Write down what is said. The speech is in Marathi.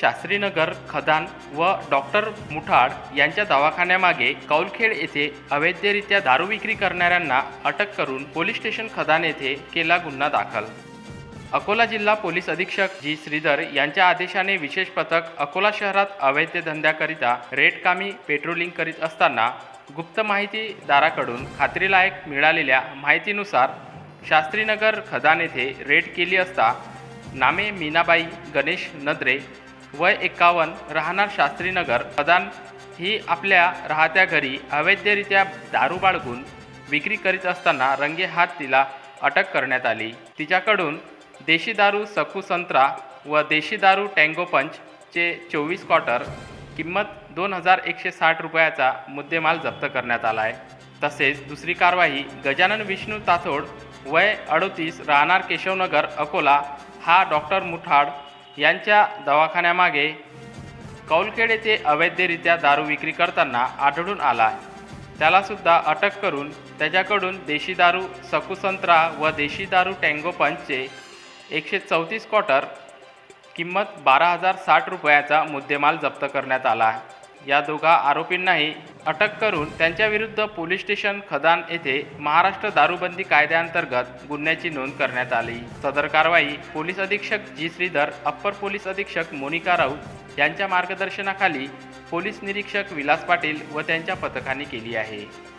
शास्त्रीनगर खदान व डॉक्टर मुठाड यांच्या दवाखान्यामागे कौलखेड येथे अवैधरित्या दारू विक्री करणाऱ्यांना अटक करून पोलीस स्टेशन खदान येथे केला गुन्हा दाखल. अकोला जिल्हा पोलीस अधीक्षक जी. श्रीधर यांच्या आदेशाने विशेष पथक अकोला शहरात अवैध धंद्याकरिता रेटकामी पेट्रोलिंग करीत असताना गुप्त माहितीदाराकडून खात्रीलायक मिळालेल्या माहितीनुसार शास्त्रीनगर खदान येथे रेड केली असता नामे मीनाबाई गणेश नद्रे वय एक्कावन्न राहणार शास्त्रीनगर प्रधान ही आपल्या राहत्या घरी अवैधरित्या दारू बाळगून विक्री करीत असताना रंगे हात तिला अटक करण्यात आली. तिच्याकडून देशी दारू सखू संत्रा व देशी दारू टँगो पंचचे चोवीस क्वार्टर किंमत दोन हजार एकशे साठ रुपयाचा मुद्देमाल जप्त करण्यात आला आहे तसेच दुसरी कारवाई गजानन विष्णू ताथोड वय अडोतीस राहणार केशवनगर अकोला हा डॉक्टर मुठाड यांच्या दवाखान्यामागे कौलखेड येथे अवैधरित्या दारू विक्री करताना आढळून आला. त्यालासुद्धा अटक करून त्याच्याकडून देशी दारू सकुसंत्रा व देशी दारू टँगो पंचचे एकशे चौतीस क्वार्टर किंमत बारा हजार साठ रुपयाचा मुद्देमाल जप्त करण्यात आला. आहे या दोघा आरोपींनाही अटक करून त्यांच्याविरुद्ध पोलीस स्टेशन खदान येथे महाराष्ट्र दारूबंदी कायद्याअंतर्गत गुन्ह्याची नोंद करण्यात आली. सदर कारवाई पोलीस अधीक्षक जी. श्रीधर अप्पर पोलीस अधीक्षक मोनिका राऊत यांच्या मार्गदर्शनाखाली पोलीस निरीक्षक विलास पाटील व त्यांच्या पथकाने केली आहे.